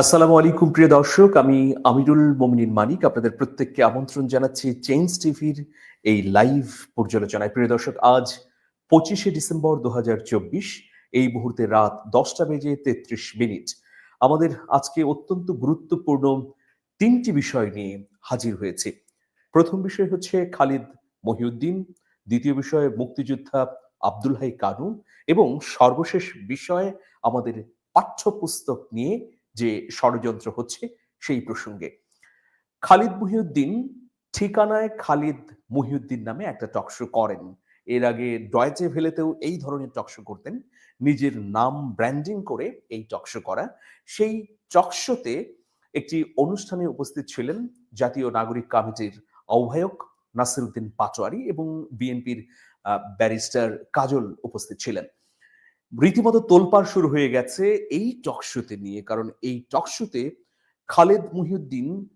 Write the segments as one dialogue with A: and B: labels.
A: আসসালামু আলাইকুম, প্রিয় দর্শক। আমি আমিরুল মমিনিন মানিক। আপনাদের প্রত্যেককে আমন্ত্রণ জানাচ্ছি চেঞ্জ টিভির এই লাইভ পর্যালোচনায়। প্রিয় দর্শক, আজ পঁচিশে ডিসেম্বর দুহাজার চব্বিশ, এই মুহূর্তে রাত দশটা বেজে তেত্রিশ মিনিট। আমাদের আজকে অত্যন্ত গুরুত্বপূর্ণ তিনটি বিষয় নিয়ে হাজির হয়েছে। প্রথম বিষয় হচ্ছে খালিদ মহিউদ্দিন, দ্বিতীয় বিষয় মুক্তিযোদ্ধা আব্দুল হাই কানু, এবং সর্বশেষ বিষয় আমাদের পাঠ্যপুস্তক নিয়ে যে ষড়যন্ত্র হচ্ছে সেই প্রসঙ্গে। খালিদ মুহিউদ্দিন ঠিকানায় খালিদ মুহিউদ্দিন নামে একটা টকশো করেন। এর আগে ডয়েচে ভেলেতেও এই ধরনের টকশো করতেন। নিজের নাম ব্র্যান্ডিং করে এই টকশো করা। সেই টকশোতে একটি অনুষ্ঠানে উপস্থিত ছিলেন জাতীয় নাগরিক কমিটির আহ্বায়ক নাসিরুদ্দিন পাটোয়ারি এবং বিএনপির ব্যারিস্টার কাজল উপস্থিত ছিলেন। রীতিমতো তোলপাড় শুরু হয়ে গেছে এই টকশোতে নিয়ে। কারণ এই টকশোতে খালেদ মুহিউদ্দিন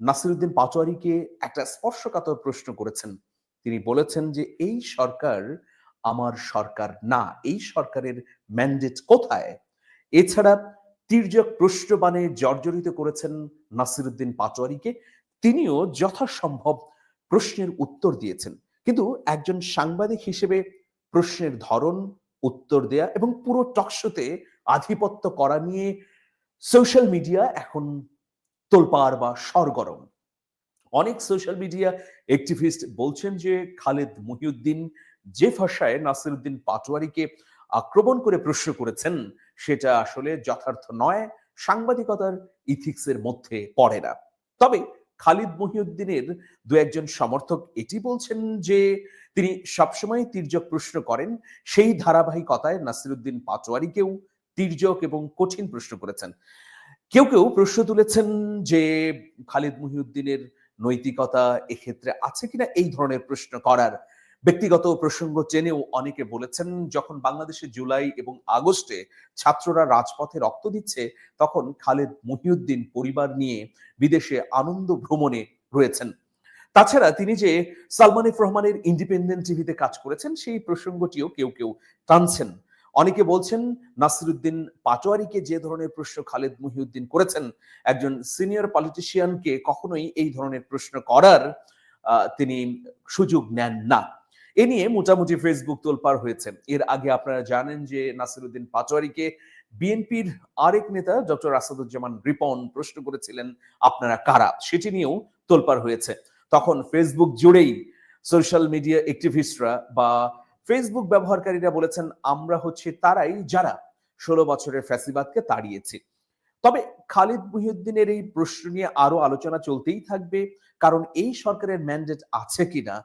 A: নাসিরুদ্দিন পাটোয়ারিকে একটা স্পর্শকাতর প্রশ্ন করেছেন। তিনি বলেছেন যে, এই সরকার আমার সরকার না। এই সরকারের ম্যান্ডেট কোথায়? এছাড়া তির্যক প্রশ্নবাণে জর্জরিত করেছেন নাসিরুদ্দিন পাটোয়ারিকে। তিনিও যথাসম্ভব প্রশ্নের উত্তর দিয়েছেন। কিন্তু একজন সাংবাদিক হিসেবে প্রশ্নের ধরন উত্তর দেয়া এবং পুরো টকশোতে আধিপত্য করা নিয়ে সোশ্যাল মিডিয়া এখন তোলপাড় বা সরগরম। অনেক সোশ্যাল মিডিয়া অ্যাক্টিভিস্ট বলছেন যে খালেদ মহিউদ্দিন যে ভাষায় নাসিরুদ্দিন পাটোয়ারিকে আক্রমণ করে প্রশ্ন করেছেন। সেটা আসলে যথার্থ নয়, সাংবাদিকতার ইথিক্সের মধ্যে পড়ে না। তবে খালিদ মহিউদ্দিনের দু একজন সমর্থক এটি বলছেন যে তিনি সবসময় তির্যক প্রশ্ন করেন, সেই ধারাবাহিকতায় নাসিরুদ্দিন পাটোয়ারিকেও তির্যক এবং কঠিন প্রশ্ন করেছেন। কেউ কেউ প্রশ্ন তুলেছেন যে খালিদ মহিউদ্দিনের নৈতিকতা এক্ষেত্রে আছে কিনা এই ধরনের প্রশ্ন করার ব্যক্তিগত প্রসঙ্গ চেনেও অনেকে বলেছেন, যখন বাংলাদেশে জুলাই এবং আগস্টে ছাত্ররা রাজপথে রক্ত দিচ্ছে, তখন খালেদ মহিউদ্দিন পরিবার নিয়ে বিদেশে আনন্দ ভ্রমণে রয়েছেন। তাছাড়া তিনি যে সালমান এফ রহমানের ইন্ডিপেন্ডেন্ট টিভিতে কাজ করেছেন, সেই প্রসঙ্গটিও কেউ কেউ টানছেন। অনেকে বলছেন, নাসিরুদ্দিন পাটোয়ারিকে যে ধরনের প্রশ্ন খালেদ মহিউদ্দিন করেছেন, একজন সিনিয়র পলিটিশিয়ানকে কখনোই এই ধরনের প্রশ্ন করার তিনি সুযোগ নেন না। এ নিয়ে মোটামুটি ফেসবুক তোলপার হয়েছে। এর আগে আপনারা জানেন যে নাসিরুদ্দিন পাটোয়ারিকে বিএনপির আরেক নেতা ডক্টর আসাদুজ্জামান রিপন প্রশ্ন করেছিলেন, আপনারা কারা? সেটি নিয়েও তোলপার হয়েছে। তখন ফেসবুক জুড়েই সোশ্যাল মিডিয়া অ্যাক্টিভিস্টরা বা ফেসবুক ব্যবহারকারীরা বলেছেন, আমরা হচ্ছে তারাই যারা ষোলো বছরের ফ্যাসিবাদকে তাড়িয়েছি। তবে খালিদ মহিউদ্দিনের এই প্রশ্ন নিয়ে আরও আলোচনা চলতেই থাকবে, কারণ এই সরকারের ম্যান্ডেট আছে কিনা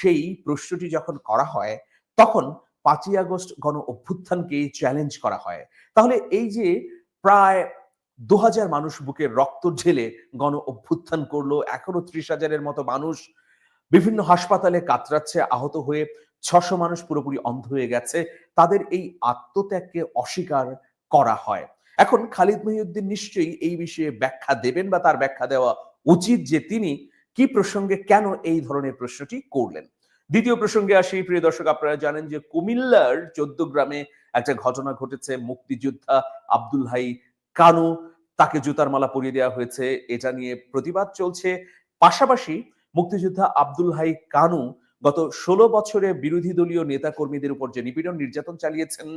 A: সেই প্রশ্নটি যখন করা হয়, তখন পাঁচই আগস্ট গণ অভ্যুত্থানকে চ্যালেঞ্জ করা হয়। তাহলে এই যে প্রায় দু হাজার মানুষ বুকের রক্ত ঢেলে গণ অভ্যুত্থান করল, এখনও ত্রিশ হাজারের মতো মানুষ বিভিন্ন হাসপাতালে কাতরাচ্ছে, আহত হয়ে ছশো মানুষ পুরোপুরি অন্ধ হয়ে গেছে, তাদের এই আত্মত্যাগকে অস্বীকার করা হয়। এখন খালিদ মহিউদ্দিন নিশ্চয়ই এই বিষয়ে ব্যাখ্যা দেবেন বা তার ব্যাখ্যা দেওয়া উচিত যে তিনি কি প্রসঙ্গে কেন এই ধরনের প্রশ্নটি করলেন? দ্বিতীয় প্রসঙ্গে আসি, প্রিয় দর্শক, আপনারা জানেন যে কুমিল্লার চোদ্দ গ্রামে একটা ঘটনা ঘটেছে, মুক্তিযোদ্ধা আব্দুল হাই কানু, তাকে জুতার মালা পরিয়ে দেওয়া হয়েছে। এটা নিয়ে প্রতিবাদ চলছে। পাশাপাশি মুক্তিযোদ্ধা আব্দুল হাই কানু গত ষোলো বছরে বিরোধী দলীয় নেতা কর্মীদের উপর যে নিপীড়ন নির্যাতন চালিয়েছেন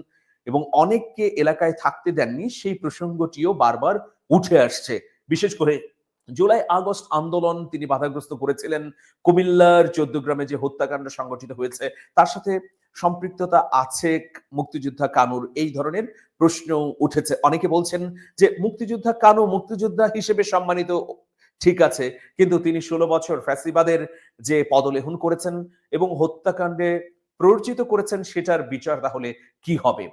A: এবং অনেককে এলাকায় থাকতে দেননি, সেই প্রসঙ্গটিও বারবার উঠে আসছে। বিশেষ করে জুলাই আগস্ট আন্দোলন তিনি বাধাগ্রস্ত করেছিলেন। কুমিল্লার চোদ্দ গ্রামে যে হত্যাকাণ্ড সংগঠিত হয়েছে, তার সাথে সম্পৃক্ততা আছে মুক্তিযোদ্ধা কানুর। এই ধরনের প্রশ্ন উঠেছে। অনেকে বলছেন যে মুক্তিযোদ্ধা কানু মুক্তিযোদ্ধা হিসেবে সম্মানিত, ঠিক আছে, কিন্তু তিনি ষোলো বছর ফ্যাসিবাদের যে পদলেহন করেছেন এবং হত্যাকাণ্ডে প্ররোচিত করেছেন সেটার বিচার তাহলে কি হবে?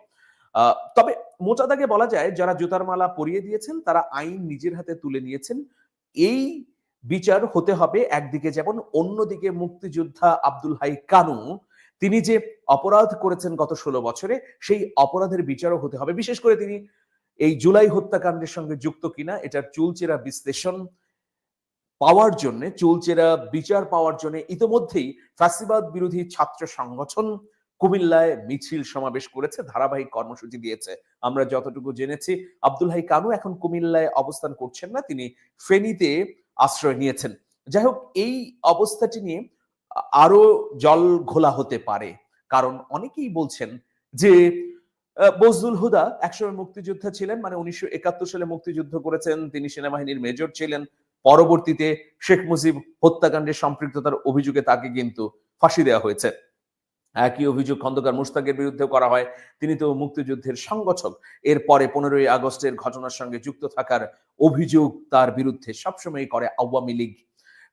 A: তবে মোটা দাগে বলা যায়, যারা জুতার মালা পরিয়ে দিয়েছেন, তারা আইন নিজের হাতে তুলে নিয়েছেন। এই বিচার হতে হবে একদিকে যেমন অন্যদিকে মুক্তিযোদ্ধা আব্দুল হাই কানু, তিনি যে অপরাধ করেছেন গত ষোলো বছরে, সেই অপরাধের বিচারও হতে হবে। বিশেষ করে তিনি এই জুলাই হত্যাকাণ্ডের সঙ্গে যুক্ত কিনা, এটার চুলচেরা বিশ্লেষণ পাওয়ার জন্য, চুলচেরা বিচার পাওয়ার জন্য ইতিমধ্যেই ফ্যাসিবাদ বিরোধী ছাত্র সংগঠন কুমিল্লায় মিছিল সমাবেশ করেছে, ধারাবাহিক কর্মসূচি দিয়েছে। আমরা যতটুকু জেনেছি, আব্দুল হাই কানু এখন কুমিল্লায় অবস্থান করছেন না? তিনি ফেনীতে আশ্রয় নিয়েছেন। যাই হোক, এই অবস্থাটি নিয়ে আরও জল ঘোলা হতে পারে। কারণ অনেকেই বলছেন যে বজলুল হুদা একসময় মুক্তিযোদ্ধা ছিলেন মানে উনিশশো একাত্তর সালে মুক্তিযুদ্ধ করেছেন, তিনি সেনাবাহিনীর মেজর ছিলেন। পরবর্তীতে শেখ মুজিব হত্যাকাণ্ডে সম্পৃক্ততার অভিযোগে তাকে কিন্তু ফাঁসি দেওয়া হয়েছে। একই অভিযোগ খন্দকার মুস্তাকের বিরুদ্ধে করা হয়। তিনি তো মুক্তিযুদ্ধের সংগঠক। এরপরে পনেরোই আগস্টের ঘটনার সঙ্গে যুক্ত থাকার অভিযোগ তার বিরুদ্ধে সবসময় করে আওয়ামী লীগ।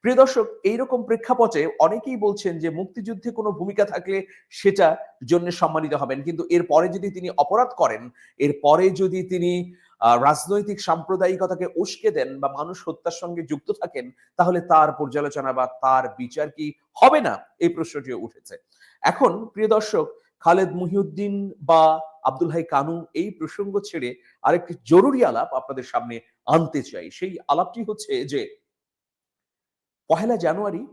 A: প্রিয় দর্শক, এইরকম প্রেক্ষাপটে অনেকেই বলছেন যে মুক্তিযুদ্ধে কোনো ভূমিকা থাকলে সেটা জন্য সম্মানিত হবেন। কিন্তু এরপরে যদি তিনি অপরাধ করেন, এরপরে যদি তিনি রাজনৈতিক সাম্প্রদায়িকতাকে উস্কে দেন বা মানুষ হত্যার সঙ্গে যুক্ত থাকেন, তাহলে তার পর্যালোচনা বা তার বিচার কি হবে না? এই প্রশ্নটিও উঠেছে। এখন, প্রিয় দর্শক, খালেদ মুহিউদ্দিন বা আব্দুল হাই কানু এই প্রসঙ্গ ছেড়ে আরেকটি জরুরি আলাপ আপনাদের সামনে আনতে চাই। সেই আলাপটি হচ্ছে যে, পহেলা জানুয়ারি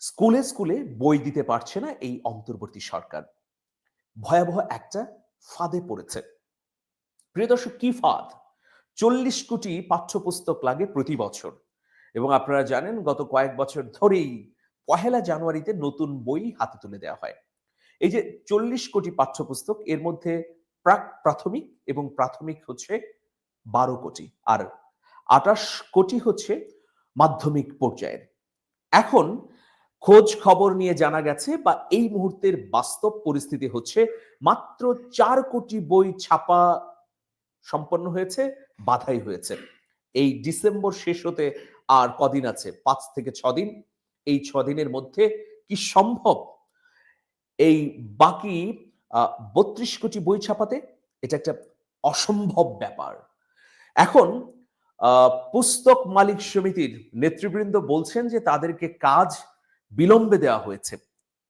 A: স্কুলে স্কুলে বই দিতে পারছে না এই অন্তর্বর্তী সরকার। ভয়াবহ একটা ফাঁদে পড়েছে। প্রিয় দর্শক, কি ফাঁদ? চল্লিশ কোটি পাঠ্যপুস্তক লাগে প্রতি বছর। এবং আপনারা জানেন, গত কয়েক বছর ধরেই পহেলা জানুয়ারিতে নতুন বই হাতে তুলে দেওয়া হয়। এই যে চল্লিশ কোটি পাঠ্যপুস্তক, এর মধ্যে প্রাক প্রাথমিক এবং প্রাথমিক হচ্ছে বারো কোটি আর আটাশ কোটি হচ্ছে মাধ্যমিক পর্যায়ের। এখন খোঁজ খবর নিয়ে জানা গেছে বা এই মুহূর্তের বাস্তব পরিস্থিতি হচ্ছে মাত্র চার কোটি বই ছাপা সম্পন্ন হয়েছে, বাধাই হয়েছে। এই ডিসেম্বর শেষ হতে আর কদিন আছে? পাঁচ থেকে ছদিন। এই ছদিনের মধ্যে কি সম্ভব? এই বাকি বত্রিশ কোটি বই ছাপাতে এটা একটা অসম্ভব ব্যাপার। এখন পুস্তক মালিক সমিতির নেতৃবৃন্দ বলছেন যে তাদেরকে কাজ বিলম্বে দেওয়া হয়েছে।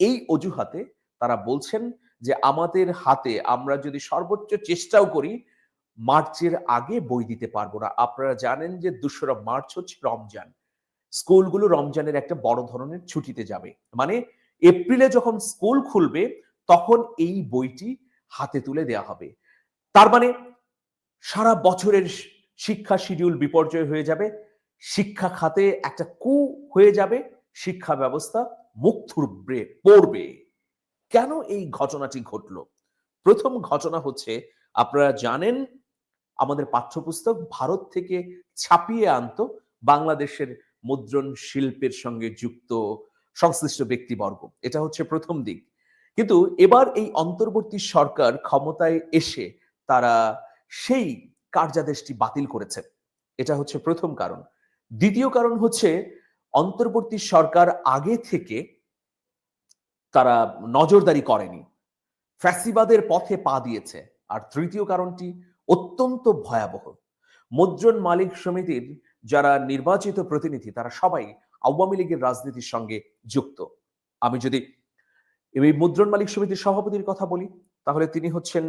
A: এই অজুহাতে তারা বলছেন যে আমাদের হাতে আমরা যদি সর্বোচ্চ চেষ্টাও করি, মার্চের আগে বই দিতে পারব না। আপনারা জানেন যে দোসরা মার্চ হচ্ছে রমজান। স্কুলগুলো রমজানের একটা বড় ধরনের ছুটিতে যাবে। মানে এপ্রিলে যখন স্কুল খুলবে, তখন এই বইটি হাতে তুলে দেওয়া হবে। তার মানে সারা বছরের শিক্ষা শিডিউল বিপর্যয় হয়ে যাবে, শিক্ষা খাতে একটা কু হয়ে যাবে, শিক্ষা ব্যবস্থা মুখ থুবড়ে পড়বে। কেন এই ঘটনাটি ঘটলো? প্রথম ঘটনা হচ্ছে, আপনারা জানেন, আমাদের পাঠ্যপুস্তক ভারত থেকে ছাপিয়ে আনতো বাংলাদেশের মুদ্রণ শিল্পের সঙ্গে যুক্ত সংশ্লিষ্ট ব্যক্তিবর্গ। এটা হচ্ছে প্রথম দিক। কিন্তু এবার এই অন্তর্বর্তী সরকার ক্ষমতায় এসে তারা সেই কার্যাদেশটি বাতিল করেছে। এটা হচ্ছে প্রথম কারণ। দ্বিতীয় কারণ হচ্ছে অন্তর্বর্তী সরকার আগে থেকে তারা নজরদারি করেনি। ফ্যাসিবাদের পথে পা দিয়েছে। আর তৃতীয় কারণটি অত্যন্ত ভয়াবহ। মুদ্রণ মালিক সমিতির যারা নির্বাচিত প্রতিনিধি, তারা সবাই আওয়ামী লীগের রাজনীতির সঙ্গে যুক্ত। আমি যদি এই মুদ্রণ মালিক সমিতির সভাপতির কথা বলি, তাহলে তিনি হচ্ছেন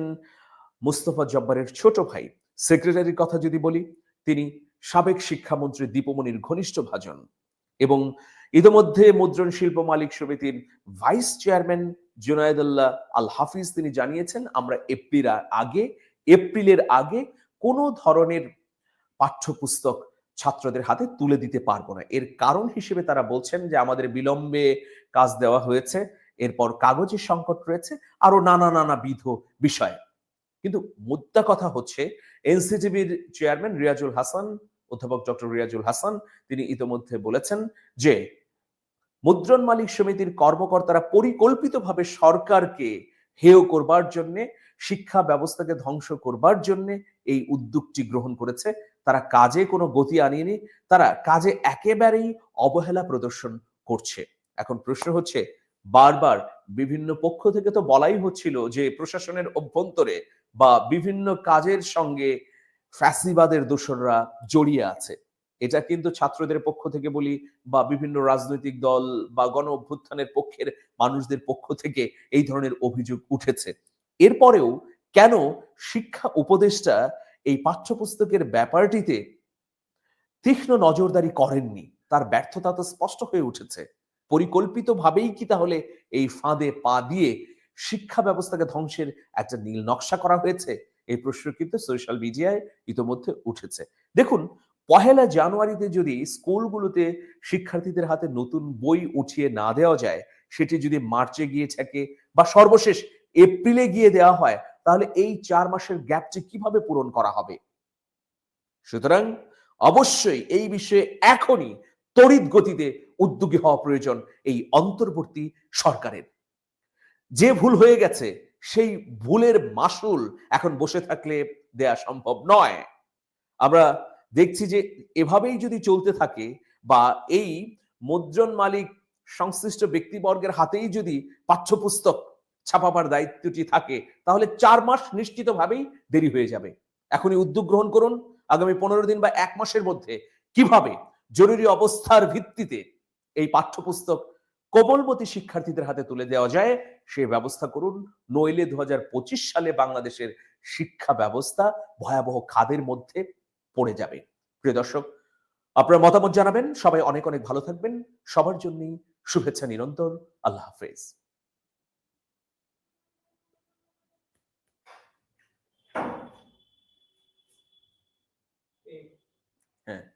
A: মুস্তফা জব্বারের ছোট ভাই। সেক্রেটারির কথা যদি বলি, তিনি সাবেক শিক্ষামন্ত্রী দীপমণির ঘনিষ্ঠ ভাজন এবং ইতোমধ্যে মুদ্রণ শিল্প মালিক সমিতির ভাইস চেয়ারম্যান জুনায়দুল্লাহ আল হাফিজ তিনি জানিয়েছেন, আমরা এপ্রিল আগে, এপ্রিলের আগে কোনো ধরনের পাঠ্যপুস্তক ছাত্রদের হাতে তুলে দিতে পারব না। এর কারণ হিসেবে তারা বলছেন যে, আমাদের বিলম্বে কাজ দেওয়া হয়েছে, এরপর কাগজের সংকট রয়েছে আরও নানা নানা বিধ বিষয়। কিন্তু মুদ্রা কথা হচ্ছে এনসিটিভির চেয়ারম্যান রিয়াজুল হাসান, অধ্যাপক ডক্টর রিয়াজুল হাসান, তিনি ইতোমধ্যে বলেছেন যে, মুদ্রণ মালিক সমিতির কর্মকর্তারা পরিকল্পিতভাবে সরকারকে হেয় করবার জন্য, শিক্ষা ব্যবস্থাকে ধ্বংস করবার জন্য এই উদ্যোগটি গ্রহণ করেছে। তারা কাজে কোনো গতি আনিয়েনি তারা কাজে একেবারেই অবহেলা প্রদর্শন করছে। এখন প্রশ্ন হচ্ছে, বারবার বিভিন্ন পক্ষ থেকে তো বলাই হচ্ছিল যে প্রশাসনের অভ্যন্তরে বা বিভিন্ন কাজের সঙ্গে ফ্যাসিবাদের দোসররা জড়িয়ে আছে। এটা কিন্তু ছাত্রদের পক্ষ থেকে বলি বা বিভিন্ন রাজনৈতিক দল বা গণ অভ্যুত্থানের পক্ষের মানুষদের পক্ষ থেকে এই ধরনের অভিযোগ উঠেছে। এরপরেও কেন শিক্ষা উপদেষ্টা এই পাঠ্যপুস্তকের ব্যাপারটিতে তীক্ষ্ণ নজরদারি করেননি? তার ব্যর্থতা তো স্পষ্ট হয়ে উঠেছে। পরিকল্পিতভাবেই কি তাহলে এই ফাঁদে পা দিয়ে শিক্ষা ব্যবস্থাকে ধ্বংসের একটা নীল নকশা করা হয়েছে? এই প্রশ্ন কিন্তু সোশ্যাল মিডিয়ায় ইতোমধ্যে উঠেছে। দেখুন পহেলা জানুয়ারিতে যদি স্কুলগুলোতে শিক্ষার্থীদের হাতে নতুন বই উঠিয়ে না দেওয়া যায়, সেটি যদি মার্চে গিয়ে থাকে বা সর্বশেষ এপ্রিলে গিয়ে দেওয়া হয়, তাহলে এই চার মাসের গ্যাপটি কীভাবে পূরণ করা হবে? সুতরাং অবশ্যই এই বিষয়ে এখনই তড়িৎ গতিতে উদ্যোগী হওয়া প্রয়োজন এই অন্তর্বর্তী সরকারের। যে ভুল হয়ে গেছে, সেই ভুলের মাসুল এখন বসে থাকলে দেয়া সম্ভব নয়। আমরা দেখছি যে এভাবেই যদি চলতে থাকে বা এই মুদ্রণ মালিক সংশ্লিষ্ট ব্যক্তিবর্গের হাতেই যদি পাঠ্যপুস্তক ছাপাবার দায়িত্বটি থাকে, তাহলে চার মাস নিশ্চিতভাবেই দেরি হয়ে যাবে। এখনই উদ্যোগ গ্রহণ করুন। আগামী পনেরো দিন বা এক মাসের মধ্যে কীভাবে জরুরি অবস্থার ভিত্তিতে এই পাঠ্যপুস্তক কোমলমতি শিক্ষার্থীদের হাতে তুলে দেওয়া যায়, সে ব্যবস্থা করুন। নইলে দু হাজার পঁচিশ সালে বাংলাদেশের শিক্ষা ব্যবস্থা ভয়াবহ খাদের মধ্যে পড়ে যাবে। প্রিয় দর্শক, আপনার মতামত জানাবেন। সবাই অনেক অনেক ভালো থাকবেন। সবার জন্যই শুভেচ্ছা নিরন্তর। আল্লাহ হাফেজ। হ্যাঁ।